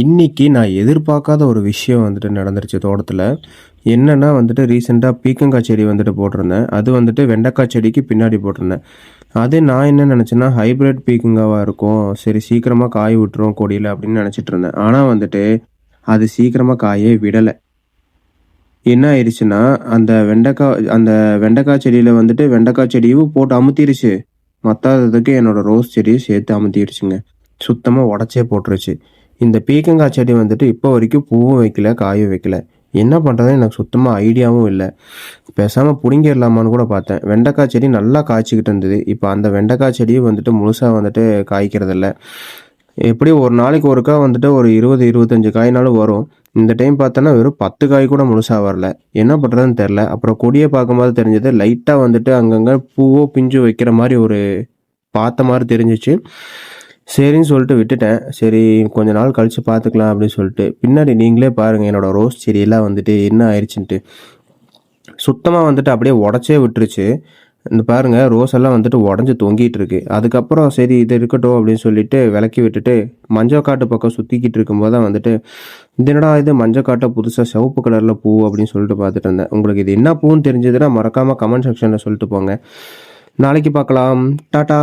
இன்னைக்கு நான் எதிர்பார்க்காத ஒரு விஷயம் வந்துட்டு நடந்துருச்சு தோட்டத்தில். என்னன்னா வந்துட்டு ரீசெண்டாக பீக்கங்காய் செடி வந்துட்டு போட்டிருந்தேன். அது வந்துட்டு வெண்டைக்காய் செடிக்கு பின்னாடி போட்டிருந்தேன். அது நான் என்ன நினச்சேன்னா ஹைப்ரிட் பீக்கங்காவாக இருக்கும். சரி சீக்கிரமாக காய் விட்டுரும் கொடியில் அப்படின்னு நினச்சிட்டு இருந்தேன். ஆனால் வந்துட்டு அது சீக்கிரமாக காயே விடலை. என்ன ஆயிடுச்சுன்னா அந்த வெண்டைக்காய் அந்த வெண்டைக்காய் செடியில் வந்துட்டு வெண்டைக்காய் செடியும் போட்டு அமுத்திருச்சு. மற்றாததுக்கு என்னோடய ரோஸ் செடியும் சேர்த்து அமுத்திடுச்சுங்க சுத்தமாக உடச்சே போட்டுருச்சு. இந்த பீக்கங்காய் செடி வந்துட்டு இப்போ வரைக்கும் பூவும் வைக்கல காயும் வைக்கல. என்ன பண்ணுறதுன்னு எனக்கு சுத்தமாக ஐடியாவும் இல்லை. பேசாமல் பிடுங்கிடலாமான்னு கூட பார்த்தேன். வெண்டைக்காய் செடி நல்லா காய்ச்சிக்கிட்டு இருந்தது. இப்போ அந்த வெண்டைக்காய் செடியும் வந்துட்டு முழுசாக வந்துட்டு காய்க்கிறதில்ல. எப்படி ஒரு நாளைக்கு ஒருக்கா வந்துட்டு ஒரு இருபது இருபத்தஞ்சு காய்னாலும் வரும். இந்த டைம் பார்த்தோன்னா வெறும் பத்து காய் கூட முழுசாக வரல. என்ன பண்ணுறதுன்னு தெரில அப்புறம் கொடியை பார்க்கும்போது தெரிஞ்சது லைட்டாக வந்துட்டு அங்கங்கே பூவோ பிஞ்சு வைக்கிற மாதிரி ஒரு பார்த்த மாதிரி தெரிஞ்சிச்சு. சரின்னு சொல்லிட்டு விட்டுட்டேன். சரி கொஞ்ச நாள் கழித்து பார்த்துக்கலாம் அப்படின்னு சொல்லிட்டு. பின்னாடி நீங்களே பாருங்கள் என்னோடய ரோஸ் செடியெல்லாம் வந்துட்டு என்ன ஆயிடுச்சுன்ட்டு சுத்தமாக வந்துட்டு அப்படியே உடச்சே விட்டுருச்சு. இந்த பாருங்கள் ரோஸ் எல்லாம் வந்துட்டு உடஞ்சி தொங்கிட்டு இருக்கு. அதுக்கப்புறம் சரி இது இருக்கட்டும் அப்படின்னு சொல்லிட்டு விளக்கி விட்டுட்டு மஞ்சள் காட்டு பக்கம் சுற்றிக்கிட்டு இருக்கும்போது தான் வந்துட்டு இது என்னடா இது? மஞ்சள் காட்டை புதுசாக சிவப்பு கலரில் பூ அப்படின்னு சொல்லிட்டு பார்த்துட்டு இருந்தேன். உங்களுக்கு இது என்ன பூன்னு தெரிஞ்சதுன்னா மறக்காமல் கமெண்ட் செக்ஷனில் சொல்லிட்டு போங்க. நாளைக்கு பார்க்கலாம். டாட்டா